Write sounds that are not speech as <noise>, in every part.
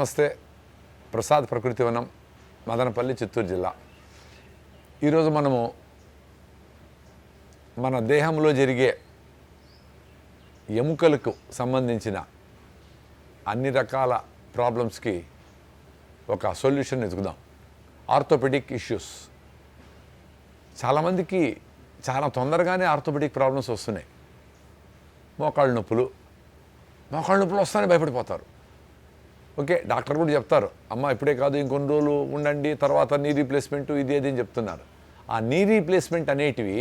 నమస్తే. ప్రసాద్ ప్రకృతి వనం మదనపల్లి చిత్తూరు జిల్లా. ఈరోజు మనము మన దేహంలో జరిగే ఎముకలకు సంబంధించిన అన్ని రకాల ప్రాబ్లమ్స్కి ఒక సొల్యూషన్ వెతుకుదాం. Orthopedic issues. చాలామందికి చాలా తొందరగానే ఆర్థోపెడిక్ ప్రాబ్లమ్స్ వస్తున్నాయి. మోకాళ్ళ నొప్పులు. మోకాళ్ళ నొప్పులు వస్తానే భయపడిపోతారు. ఓకే డాక్టర్ కూడా చెప్తారు అమ్మ ఇప్పుడే కాదు ఇంకొన్ని రోజులు ఉండండి తర్వాత నీ రీప్లేస్మెంట్ ఇది అని చెప్తున్నారు. ఆ నీ రీప్లేస్మెంట్ అనేటివి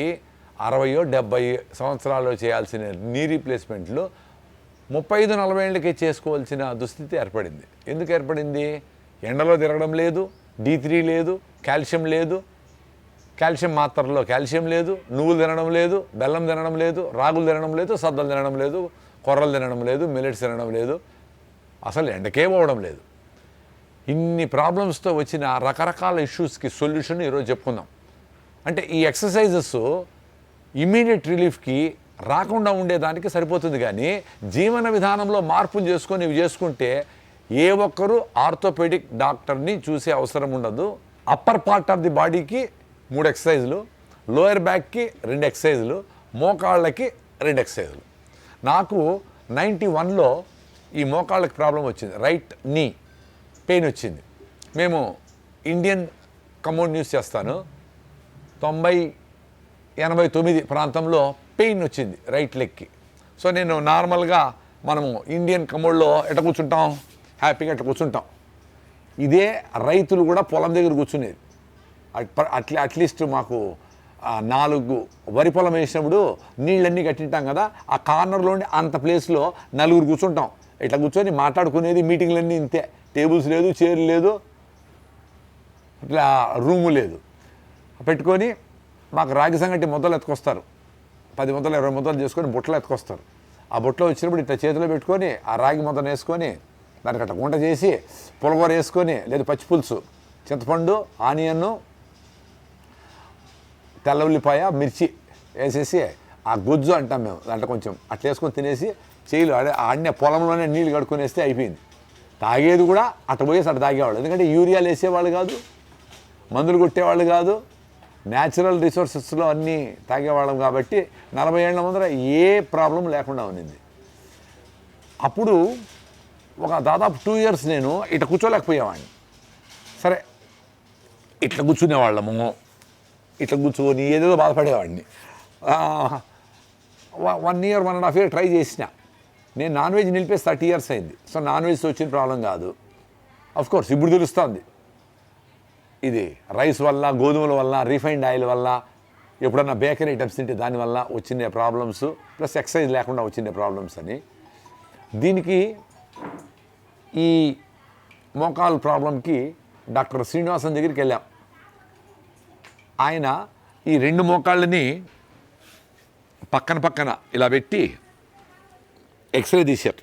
అరవయో డెబ్బై సంవత్సరాలు చేయాల్సిన నీ రీప్లేస్మెంట్లు ముప్పై ఐదు నలభై ఏళ్ళకే చేసుకోవాల్సిన దుస్థితి ఏర్పడింది. ఎందుకు ఏర్పడింది? ఎండలో తిరగడం లేదు డి త్రీ లేదు కాల్షియం లేదు కాల్షియం మాత్రలో కాల్షియం లేదు నువ్వులు తినడం లేదు బెల్లం తినడం లేదు రాగులు తినడం లేదు సద్దలు తినడం లేదు కొర్రలు తినడం లేదు మిల్లెట్స్ తినడం లేదు అసలు ఎండకే పోవడం లేదు. ఇన్ని ప్రాబ్లమ్స్తో వచ్చిన రకరకాల ఇష్యూస్కి సొల్యూషన్ ఈరోజు చెప్పుకుందాం. అంటే ఈ ఎక్సర్సైజెస్ ఇమీడియట్ రిలీఫ్కి రాకుండా ఉండేదానికి సరిపోతుంది కానీ జీవన విధానంలో మార్పులు చేసుకొని ఇవి చేసుకుంటే ఏ ఒక్కరూ ఆర్థోపెడిక్ డాక్టర్ని చూసే అవసరం ఉండదు. అప్పర్ పార్ట్ ఆఫ్ ది బాడీకి మూడు ఎక్సర్సైజులు లోయర్ బ్యాక్కి రెండు ఎక్సర్సైజులు మోకాళ్ళకి రెండు ఎక్సర్సైజులు. నాకు నైంటీ వన్లో ఈ మోకాళ్ళకి ప్రాబ్లం వచ్చింది. Right knee. పెయిన్ వచ్చింది. మేము ఇండియన్ కమౌండ్ న్యూస్ చేస్తాను. తొంభై ఎనభై తొమ్మిది ప్రాంతంలో పెయిన్ వచ్చింది రైట్ లెగ్కి. సో నేను నార్మల్గా మనము ఇండియన్ కమోడ్లో ఎట కూర్చుంటాం? హ్యాపీగా ఎట కూర్చుంటాం? ఇదే రైతులు కూడా పొలం దగ్గర కూర్చునేది. అట్- అట్లీస్ట్ మాకు నాలుగు వరి పొలం వేసినప్పుడు నీళ్ళన్నీ కట్టింటాం కదా ఆ కార్నర్లోని అంత ప్లేస్లో నలుగురు కూర్చుంటాం. ఇట్లా కూర్చొని మాట్లాడుకునేది మీటింగ్లన్నీ ఇంతే. టేబుల్స్ లేదు చైర్లు లేదు ఇట్లా రూము లేదు. పెట్టుకొని మాకు రాగి సంగటి ముద్దలు ఎత్తుకొస్తారు. పది ముద్దలు ఇరవై ముద్దలు చేసుకొని బుట్టలు ఎత్తుకొస్తారు. ఆ బుట్టలో వచ్చినప్పుడు ఇట్లా చేతిలో పెట్టుకొని ఆ రాగి ముద్దను వేసుకొని దానికి అట్లా గుంట చేసి పులగూర వేసుకొని లేదు పచ్చి పులుసు చింతపండు ఆనియన్ను తెల్ల ఉల్లిపాయ మిర్చి వేసేసి ఆ గుజ్జు అంటాం మేము. దాంట్లో కొంచెం అట్లా వేసుకొని తినేసి చేయిలు ఆడే ఆడిన పొలంలోనే నీళ్ళు కడుక్కునేస్తే అయిపోయింది. తాగేది కూడా అటు పోయేసి తాగేవాళ్ళు. ఎందుకంటే యూరియాలు వేసేవాళ్ళు కాదు మందులు కొట్టేవాళ్ళు కాదు న్యాచురల్ రిసోర్సెస్లో అన్నీ తాగేవాళ్ళం కాబట్టి నలభై ఏళ్ళ ముందర ఏ ప్రాబ్లం లేకుండా ఉన్నింది. అప్పుడు ఒక దాదాపు టూ ఇయర్స్ నేను ఇట్లా కూర్చోలేకపోయేవాడిని. సరే ఇట్లా కూర్చునేవాళ్ళము ఇట్లా కూర్చొని ఏదేదో బాధపడేవాడిని. One year one and half year try చేసిన. నేను నాన్ వెజ్ నిలిపేసి థర్టీ ఇయర్స్ అయింది. సో నాన్ వెజ్ వచ్చిన ప్రాబ్లం కాదు. కోర్స్ ఇప్పుడు తెలుస్తుంది. ఇది రైస్ వల్ల గోధుమల వల్ల రిఫైన్డ్ ఆయిల్ వల్ల ఎప్పుడన్నా బేకరీ ఐటమ్స్ తింటే దానివల్ల వచ్చిన ప్రాబ్లమ్స్ ప్లస్ ఎక్సర్సైజ్ లేకుండా వచ్చిన ప్రాబ్లమ్స్ అని. దీనికి ఈ మోకాల్ ప్రాబ్లంకి డాక్టర్ శ్రీనివాసన్ దగ్గరికి వెళ్ళాం. ఆయన ఈ రెండు మోకాళ్ళని పక్కన పక్కన ఇలా పెట్టి ఎక్స్రే తీశారు.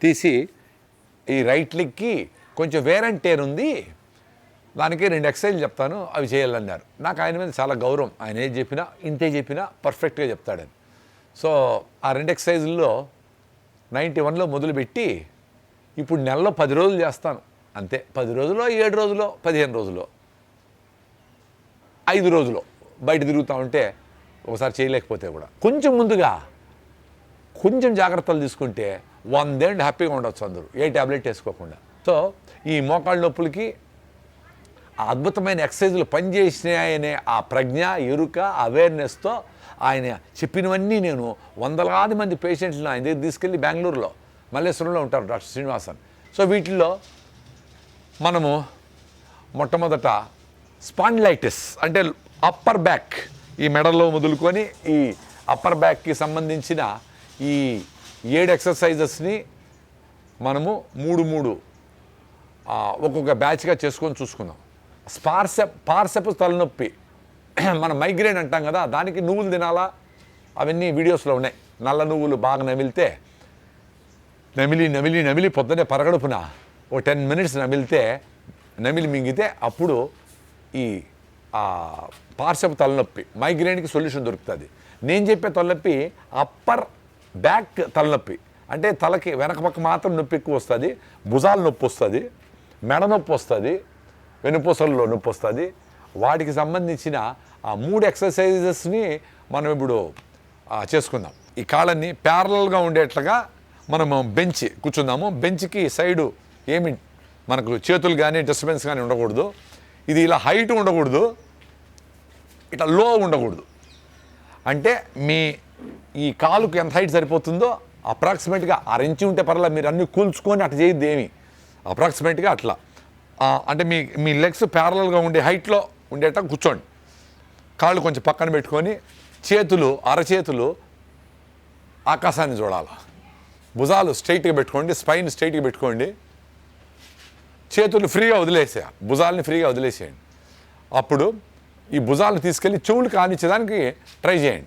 తీసి ఈ రైట్ లెగ్కి కొంచెం వేర్ అండ్ టేర్ ఉంది. దానికి రెండు ఎక్సర్సైజ్ చెప్తాను అవి చేయాలన్నారు. నాకు ఆయన మీద చాలా గౌరవం. ఆయన ఏది చెప్పినా ఇంతే చెప్పినా పర్ఫెక్ట్గా చెప్తాడని సో ఆ రెండు ఎక్సైజుల్లో నైంటీ వన్లో మొదలుపెట్టి ఇప్పుడు నెలలో పది రోజులు చేస్తాను. అంతే. పది రోజులో ఏడు రోజులో పదిహేను రోజులో. ఐదు రోజులు బయట తిరుగుతూ ఉంటే ఒకసారి చేయలేకపోతే కూడా. కొంచెం ముందుగా కొంచెం జాగ్రత్తలు తీసుకుంటే వందేళ్ళు హ్యాపీగా ఉండొచ్చు అందరూ. ఏ ట్యాబ్లెట్ వేసుకోకుండా. సో ఈ మోకాళ్ళ నొప్పులకి ఆ అద్భుతమైన ఎక్సర్సైజులు పనిచేసినాయనే ఆ ప్రజ్ఞ ఎరుక అవేర్నెస్తో ఆయన చెప్పినవన్నీ నేను వందలాది మంది పేషెంట్లను ఆయన దగ్గర తీసుకెళ్ళి బెంగళూరులో మల్లేశ్వరంలో ఉంటారు డాక్టర్ శ్రీనివాసన్. సో వీటిల్లో మనము మొట్టమొదట స్పాండిలైటిస్ అంటే అప్పర్ బ్యాక్ ఈ మెడలో మొదలుకొని ఈ అప్పర్ బ్యాక్కి సంబంధించిన ఈ ఏడు ఎక్సర్సైజెస్ని మనము మూడు మూడు ఒక్కొక్క బ్యాచ్గా చేసుకొని చూసుకుందాం. స్పార్సెప్ పార్సెప్ తలనొప్పి. మన మైగ్రేన్ అంటాం కదా దానికి నువ్వులు తినాలా? అవన్నీ వీడియోస్లో ఉన్నాయి. నల్ల నువ్వులు బాగా నమిలితే నమిలి నమిలి నమిలి పొద్దునే పరగడుపున ఓ టెన్ మినిట్స్ నమిలితే నమిలి మింగితే అప్పుడు ఈ ఆ, తలనొప్పి మైగ్రేన్కి సొల్యూషన్ దొరుకుతుంది. నేను చెప్పే తలనొప్పి అప్పర్ బ్యాక్ తలనొప్పి. అంటే తలకి వెనక పక్క మాత్రం నొప్పి ఎక్కువ వస్తుంది భుజాలు నొప్పి వస్తుంది మెడ నొప్పి వస్తుంది వెనుపూసల్లో నొప్పి వస్తుంది. వాటికి సంబంధించిన ఆ మూడు ఎక్సర్సైజెస్ని మనం ఇప్పుడు చేసుకుందాం. ఈ కాళ్ళని ప్యారలల్గా ఉండేట్లుగా మనము బెంచ్ కూర్చుందాము. బెంచ్కి సైడు ఏమి మనకు చేతులు కానీ డిస్టర్బెన్స్ కానీ ఉండకూడదు. ఇది ఇలా హైట్ ఉండకూడదు. ఇట్లా లో ఉండకూడదు. అంటే మీ ఈ కాలుకు ఎంత హైట్ సరిపోతుందో అప్రాక్సిమేట్గా అరించి ఉంటే పర్లేదు మీరు అన్నీ కూల్చుకొని అట్లా చేయొద్దు ఏమి. అప్రాక్సిమేట్గా అట్లా. అంటే మీ మీ లెగ్స్ ప్యారలల్గా ఉండే హైట్లో ఉండేట కూర్చోండి. కాళ్ళు కొంచెం పక్కన పెట్టుకొని చేతులు అరచేతులు ఆకాశాన్ని చూడాలి. భుజాలు స్ట్రైట్గా పెట్టుకోండి స్పైన్ స్ట్రైట్గా పెట్టుకోండి. చేతులు ఫ్రీగా వదిలేసేయాలి. భుజాలని ఫ్రీగా వదిలేసేయండి. అప్పుడు ఈ భుజాలను తీసుకెళ్ళి చెవులు కానిచ్చేదానికి ట్రై చేయండి.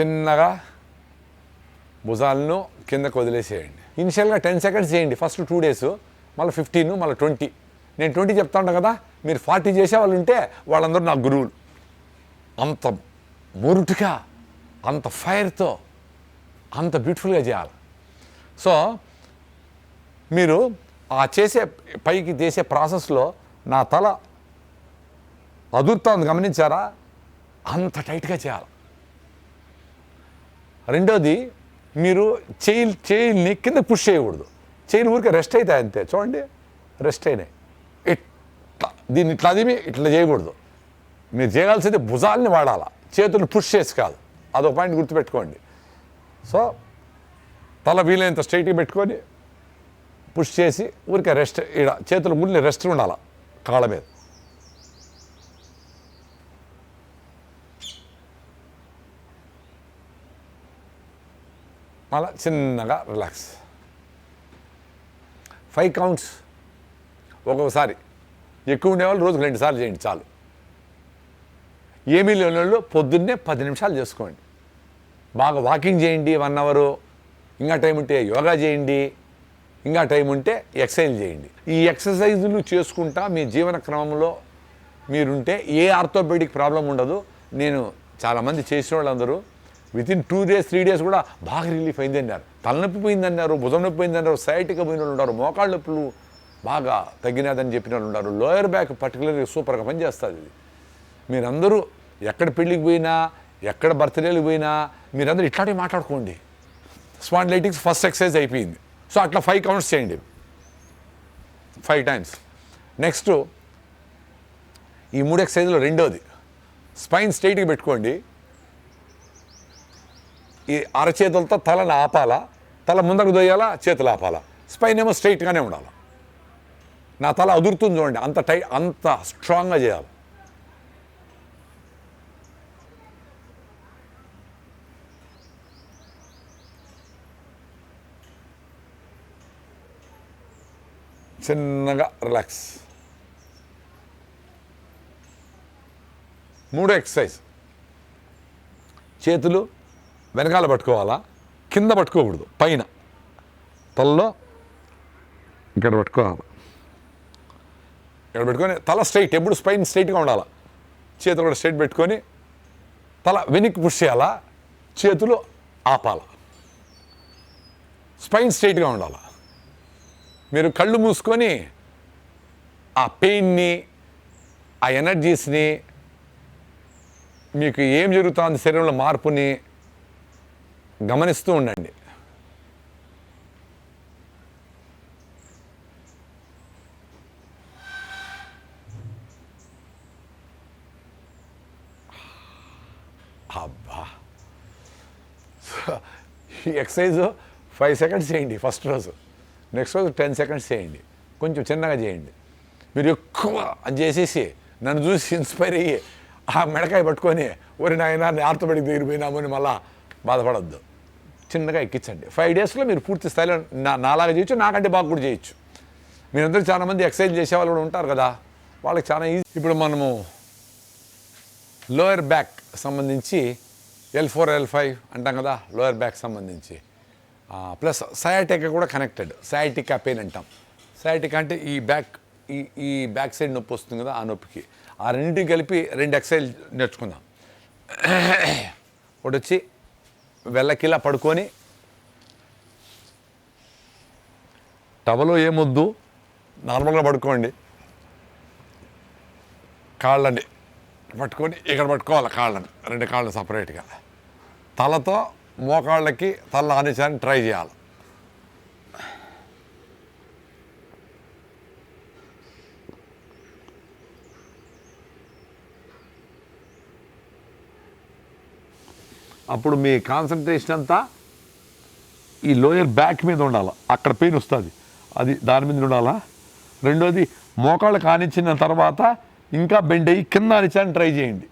చిన్నగా భుజాలను కిందకు వదిలేసేయండి. ఇనిషియల్గా టెన్ సెకండ్స్ చేయండి. ఫస్ట్ టూ డేస్ మళ్ళీ ఫిఫ్టీన్ మళ్ళీ ట్వంటీ నేను ట్వంటీ చెప్తా ఉంటాను కదా మీరు ఫార్టీ చేసే వాళ్ళు ఉంటే వాళ్ళందరూ నా గురువులు. అంత మురుటుగా అంత ఫైర్తో అంత బ్యూటిఫుల్గా చేయాలి. సో మీరు ఆ చేసే పైకి చేసే ప్రాసెస్లో నా తల అదురుతోంది గమనించారా? అంత టైట్గా చేయాలి. రెండోది మీరు చేయి చేయిల్ని కింద పుష్ చేయకూడదు. చేయిలు ఊరికే రెస్ట్ అవుతాయి అంతే. చూడండి రెస్ట్ అయినాయి. ఇట్లా దీన్ని ఇట్లా అదిమి ఇట్లా చేయకూడదు. మీరు చేయాల్సింది భుజాలని వాడాలా. చేతులు పుష్ చేసి కాదు. అదొక పాయింట్ గుర్తుపెట్టుకోండి. సో తల వీలైనంత స్ట్రైట్గా పెట్టుకొని పుష్ చేసి ఊరికే రెస్ట్ ఈడ చేతులు ముళ్ళని రెస్ట్ ఉండాలి కాళ్ళ మీద. మళ్ళా చిన్నగా రిలాక్స్ ఫైవ్ కౌంట్స్ ఒక్కొక్కసారి ఎక్కువ ఉండేవాళ్ళు రోజుకు రెండు సార్లు చేయండి చాలు. ఏమీ లేని వాళ్ళు పొద్దున్నే పది నిమిషాలు చేసుకోండి. బాగా వాకింగ్ చేయండి వన్ అవరు ఇంకా టైం ఉంటే యోగా చేయండి. ఇంకా టైం ఉంటే ఎక్సర్సైజ్ చేయండి. ఈ ఎక్సర్సైజులు చేసుకుంటా మీ జీవన క్రమంలో మీరుంటే ఏ ఆర్థోపెడిక్ ప్రాబ్లం ఉండదు. నేను చాలామంది చేసిన వాళ్ళందరూ within two days three days కూడా బాగా రిలీఫ్ అయింది అన్నారు తలనొప్పి పోయిందన్నారు భుజం నొప్పి పోయిందన్నారు సైటిగా పోయిన వాళ్ళు ఉన్నారు మోకాళ్ళ నొప్పులు బాగా తగ్గినదని చెప్పిన వాళ్ళు ఉన్నారు లోయర్ బ్యాక్ పర్టికులర్గా సూపర్గా పనిచేస్తుంది ఇది. మీరందరూ ఎక్కడ పెళ్ళికి పోయినా ఎక్కడ బర్త్డేలకు పోయినా మీరందరూ ఇట్లాంటివి మాట్లాడుకోండి. స్పాండ్లైటిక్స్ ఫస్ట్ ఎక్సర్సైజ్ అయిపోయింది. సో అట్లా ఫైవ్ కౌంట్స్ చేయండి. ఫైవ్ టైమ్స్ నెక్స్ట్ ఈ మూడు ఎక్సర్సైజ్లో రెండోది. స్పైన్ స్ట్రైట్గా పెట్టుకోండి. ఈ అరచేతులతో తలను ఆపాలా తల ముందరకు దొయ్యాలా చేతులు ఆపాలా. స్పైన్ ఏమో స్ట్రైట్గానే ఉండాలి. నా తల అదురుతుంది చూడండి అంత టై అంత స్ట్రాంగ్గా చేయాలి. చిన్నగా రిలాక్స్ మూడో ఎక్సర్సైజ్ చేతులు వెనకాల పట్టుకోవాలా? కింద పట్టుకోకూడదు. పైన. తలలో ఇక్కడ పట్టుకోవాలి. ఇక్కడ పెట్టుకొని తల స్ట్రైట్ ఎప్పుడు స్పైన్ స్ట్రైట్గా ఉండాలి? చేతులు కూడా స్ట్రైట్ పెట్టుకొని తల వెనక్కి పుష్ చేయాలా? చేతులు ఆపాల? స్పైన్ స్ట్రైట్గా ఉండాలి? మీరు కళ్ళు మూసుకొని ఆ పెయిన్ని ఆ ఎనర్జీస్ని మీకు ఏం జరుగుతుంది శరీరంలో మార్పుని గమనిస్తూ ఉండండి. అబ్బా. ఈ ఎక్సర్సైజ్ ఫైవ్ సెకండ్స్ చేయండి ఫస్ట్ రోజు. నెక్స్ట్ రోజు టెన్ సెకండ్స్ చేయండి. కొంచెం చిన్నగా చేయండి. మీరు ఎక్కువ అది చేసేసి నన్ను చూసి ఇన్స్పైర్ అయ్యి ఆ మెడకాయ పట్టుకొని ఒరి నాయన ఆర్థోపెడిక్ దగ్గర పోయినామని మళ్ళా బాధపడద్దు. చిన్నగా ఎక్కించండి. ఫైవ్ డేస్లో మీరు పూర్తి స్థాయిలో నా నాలాగా చేయొచ్చు నాకంటే బాగా కూడా చేయొచ్చు. మీరందరూ చాలామంది ఎక్సర్సైజ్ చేసే వాళ్ళు కూడా ఉంటారు కదా. వాళ్ళకి చాలా ఈజీ ఇప్పుడు మనము లోయర్ బ్యాక్ సంబంధించి ఎల్ ఫోర్ ఎల్ ఫైవ్ అంటాం కదా లోయర్ బ్యాక్ సంబంధించి. ప్లస్ సయాటికా కూడా కనెక్టెడ్ సయాటికా పెయిన్ అంటాం. సయాటికా అంటే ఈ బ్యాక్ ఈ ఈ బ్యాక్ సైడ్ నొప్పి వస్తుంది కదా ఆ నొప్పికి. ఆ రెండింటికి కలిపి రెండు ఎక్సైజ్ నేర్చుకుందాం. <clears throat> ఒకటి వచ్చి వెళ్ళకిలా పడుకొని టవలో ఏమొద్దు నార్మల్గా పడుకోండి. కాళ్ళని పట్టుకొని ఇక్కడ పట్టుకోవాలి కాళ్ళని రెండు కాళ్ళు సపరేట్గా. తలతో మోకాళ్ళకి తల ఆనించడానికి ట్రై చేయాలి. అప్పుడు మీ కాన్సన్ట్రేషన్ అంతా ఈ లోయర్ బ్యాక్ మీద ఉండాలి. అక్కడ పెయిన్ వస్తుంది. అది దాని మీద ఉండాలా. రెండోది మోకాళ్ళు కానిచ్చిన తర్వాత ఇంకా బెండ్ అయ్యి కింద ఆనించడానికి ట్రై చేయండి.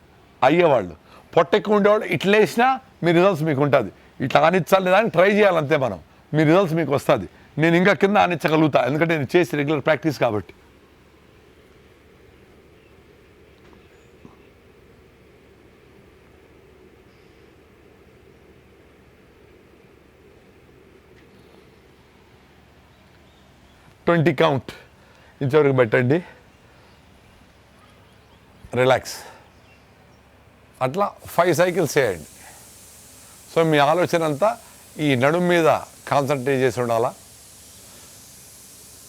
అయ్యేవాళ్ళు. పొట్టెక్కువ ఉండేవాళ్ళు. ఇట్లా వేసినా మీ రిజల్ట్స్ మీకు ఉంటుంది. ఇట్లా ఆనిచ్చాలి లేదా అని ట్రై చేయాలంతే మనం. మీ రిజల్ట్స్ మీకు వస్తుంది. నేను ఇంకా కింద ఆనిచ్చగలుగుతా. ఎందుకంటే నేను చేసి రెగ్యులర్ ప్రాక్టీస్ కాబట్టి. ట్వంటీ కౌంట్ ఇంతవరకు పెట్టండి. రిలాక్స్ అట్లా ఫైవ్ సైకిల్స్ చేయండి. సో మీ ఆలోచన అంతా ఈ నడుము మీద కాన్సన్ట్రేట్ చేసి ఉండాలా?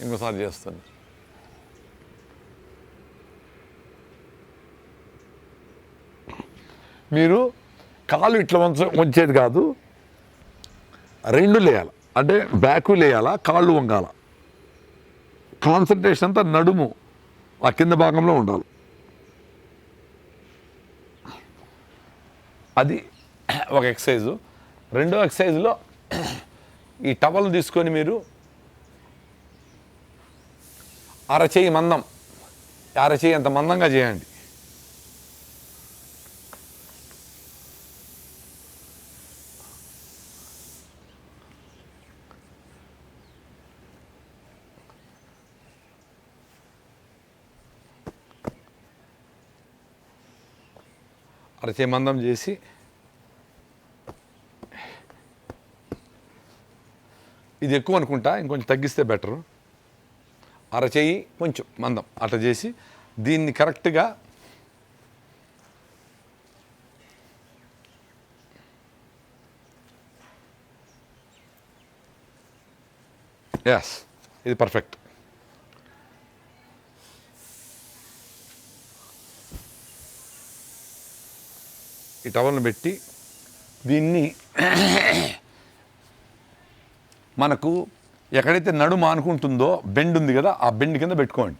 ఇంకోసారి చేస్తుంది మీరు కాలు ఇట్లా వంచ వంచేది కాదు. రెండు లేయాలి. అంటే బ్యాకు లేయాలా? కాళ్ళు వంగాల? కాన్సన్ట్రేషన్ అంతా నడుము. ఆ కింద భాగంలో ఉండాలి. అది ఒక ఎక్సర్సైజు. రెండో ఎక్సర్సైజ్లో ఈ టవల్ తీసుకొని మీరు అరచేయి మందం. అరచేయి అంత మందంగా చేయండి. అరచేయి మందం చేసి ఇది ఎక్కువ అనుకుంటా ఇంకొంచెం తగ్గిస్తే బెటరు. అరచేయి కొంచెం మందం అట్లా చేసి దీన్ని కరెక్ట్గా ఎస్ ఇది పర్ఫెక్ట్ ఈ టవల్ని పెట్టి దీన్ని మనకు ఎక్కడైతే నడుము అనుకుంటుందో బెండ్ ఉంది కదా ఆ బెండ్ కింద పెట్టుకోండి.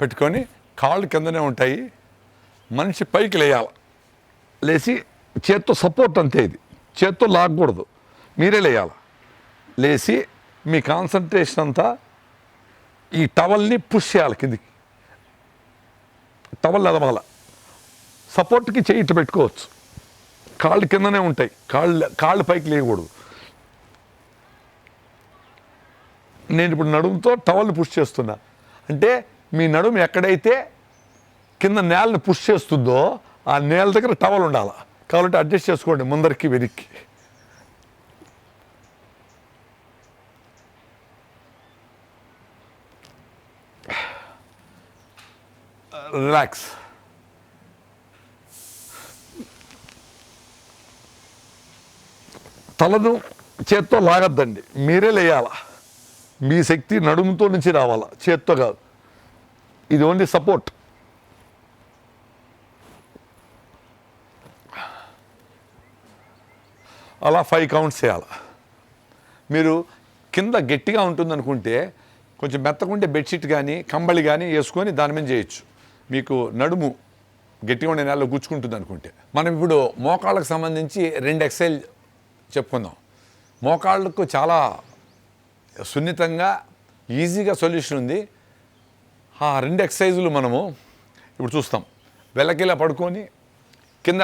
పెట్టుకొని కాళ్ళు కిందనే ఉంటాయి మనిషి పైకి లేయాలి. లేచి చేత్తో సపోర్ట్ అంతే ఇది. చేత్తో లాగకూడదు. మీరే లేయాలి. లేచి మీ కాన్సన్ట్రేషన్ అంతా ఈ టవల్ని పుష్ చేయాలి కిందికి. టవల్ అదమాల సపోర్ట్కి చేయి ఇట్లా పెట్టుకోవచ్చు. కాళ్ళు కిందనే ఉంటాయి. కాళ్ళు కాళ్ళు పైకి లేకూడదు నేను ఇప్పుడు నడుముతో టవల్ని పుష్ చేస్తున్నా. అంటే మీ నడుము ఎక్కడైతే కింద నేలని పుష్ చేస్తుందో ఆ నేల దగ్గర టవల్ ఉండాలి? కాబట్టి అడ్జస్ట్ చేసుకోండి ముందరికి వెనక్కి. రిలాక్స్ తలను చేత్తో లాగద్దండి. మీరే లేయాల? మీ శక్తి నడుముతో నుంచి రావాలా? చేత్తో కాదు. ఇది ఓన్లీ సపోర్ట్. అలా ఫైవ్ కౌంట్స్ చేయాలి? మీరు కింద గట్టిగా ఉంటుందనుకుంటే కొంచెం మెత్తకుంటే బెడ్షీట్ కానీ కంబళి కానీ వేసుకొని దాని మీద చేయొచ్చు. మీకు నడుము గట్టిగా ఉండే నెలలో గుచ్చుకుంటుంది అనుకుంటే. మనం ఇప్పుడు మోకాళ్ళకు సంబంధించి రెండు ఎక్సైల్ చెప్పుకుందాం. మోకాళ్ళకు చాలా సున్నితంగా ఈజీగా సొల్యూషన్ ఉంది. ఆ రెండు ఎక్సైజులు మనము ఇప్పుడు చూస్తాం. వెళ్ళకిలా పడుకొని కింద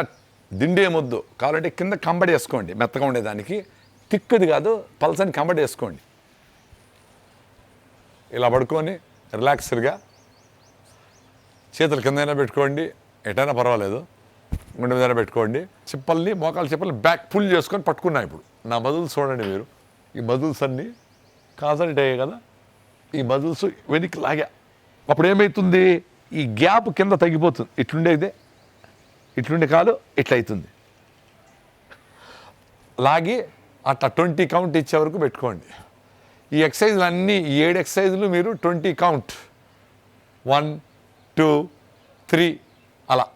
దిండి ఏమొద్దు కావాలంటే కింద కంబడి వేసుకోండి. మెత్తగా ఉండేదానికి. తిక్కుది కాదు పల్సని కంబడి వేసుకోండి. ఇలా పడుకొని రిలాక్స్డ్గా చేతులు కిందైనా పెట్టుకోండి ఎటైనా పర్వాలేదు. గుండె మీద పెట్టుకోండి. చిప్పల్ని మోకాలు చిప్పల్ని బ్యాక్ పుల్ చేసుకొని పట్టుకున్నా ఇప్పుడు. నా మజిల్స్ చూడండి మీరు. ఈ మజిల్స్ అన్నీ కాన్సన్ట్రేట్ అయ్యాయి కదా. ఈ మజిల్స్ వెనక్కి లాగా. అప్పుడు ఏమవుతుంది ఈ గ్యాప్ కింద తగ్గిపోతుంది. ఇట్లుండేదే ఇట్లుండే కాదు ఇట్లయితుంది. లాగి అట్లా ట్వంటీ కౌంట్ ఇచ్చే వరకు పెట్టుకోండి. ఈ ఎక్సైజ్లు అన్నీ ఏడు ఎక్సైజ్లు మీరు twenty count one two three అలా.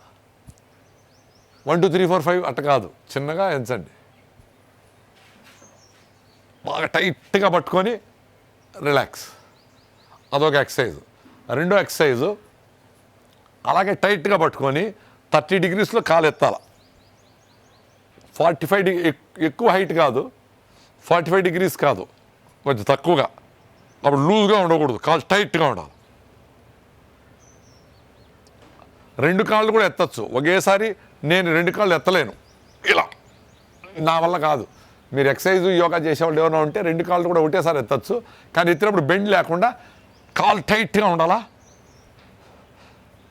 One two three four five అట్ట కాదు. చిన్నగా ఎంచండి. బాగా టైట్గా పట్టుకొని రిలాక్స్ అదొక ఎక్సర్సైజ్ రెండో ఎక్సర్సైజు అలాగే టైట్గా పట్టుకొని థర్టీ డిగ్రీస్లో కాలు ఎత్తాల. ఫార్టీ ఫైవ్ డిగ్రీ ఎక్కువ హైట్ కాదు. ఫార్టీ ఫైవ్ డిగ్రీస్ కాదు. కొంచెం తక్కువగా. అప్పుడు లూజ్గా ఉండకూడదు. కాలు టైట్గా ఉండాలి. రెండు కాళ్ళు కూడా ఎత్తచ్చు. ఒకేసారి నేను రెండు కాళ్ళు ఎత్తలేను. ఇలా. నా వల్ల కాదు. మీరు ఎక్సర్సైజ్ యోగా చేసేవాళ్ళు ఏమైనా ఉంటే రెండు కాళ్ళు కూడా ఒకటేసారి ఎత్తచ్చు. కానీ ఎత్తినప్పుడు బెండ్ లేకుండా కాల్ టైట్గా ఉండాలా?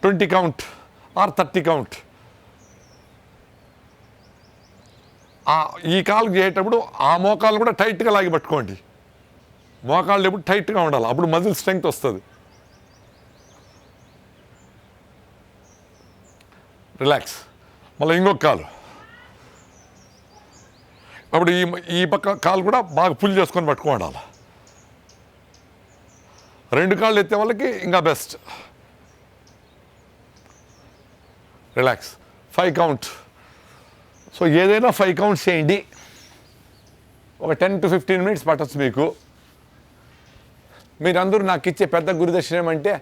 Twenty count or thirty count. ఈ కాలు చేసేటప్పుడు ఆ మోకాలు కూడా టైట్గా లాగి పట్టుకోండి. మోకాళ్ళు ఎప్పుడు టైట్గా ఉండాలి. అప్పుడు మజిల్ స్ట్రెంగ్త్ వస్తుంది. రిలాక్స్ మళ్ళీ ఇంకొక కాలు. అప్పుడు ఈ ఈ పక్క కాలు కూడా బాగా పుల్ చేసుకొని పట్టుకోవాలి రెండు కాళ్ళు ఎత్తే వాళ్ళకి ఇంకా best relax five count so ఏదైనా ఫైవ్ కౌంట్స్ చేయండి. ఒక టెన్ టు ఫిఫ్టీన్ మినిట్స్ పట్టచ్చు మీకు. మీరందరూ నాకు ఇచ్చే పెద్ద గురుదర్శనం ఏమంటే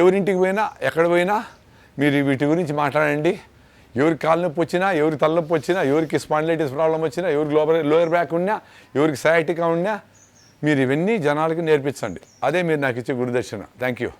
ఎవరింటికి పోయినా ఎక్కడ పోయినా మీరు వీటి గురించి మాట్లాడండి. ఎవరికి కాళ్ళనొప్పి వచ్చినా ఎవరికి తలనొప్పి వచ్చినా ఎవరికి స్పాండిలైటిస్ ప్రాబ్లం వచ్చినా ఎవరికి లోపల లోయర్ బ్యాక్ ఉన్నా ఎవరికి సయాటికా ఉన్నా మీరు ఇవన్నీ జనాలకి నేర్పించండి. అదే మీరు నాకు ఇచ్చే గురుదర్శనం. Thank you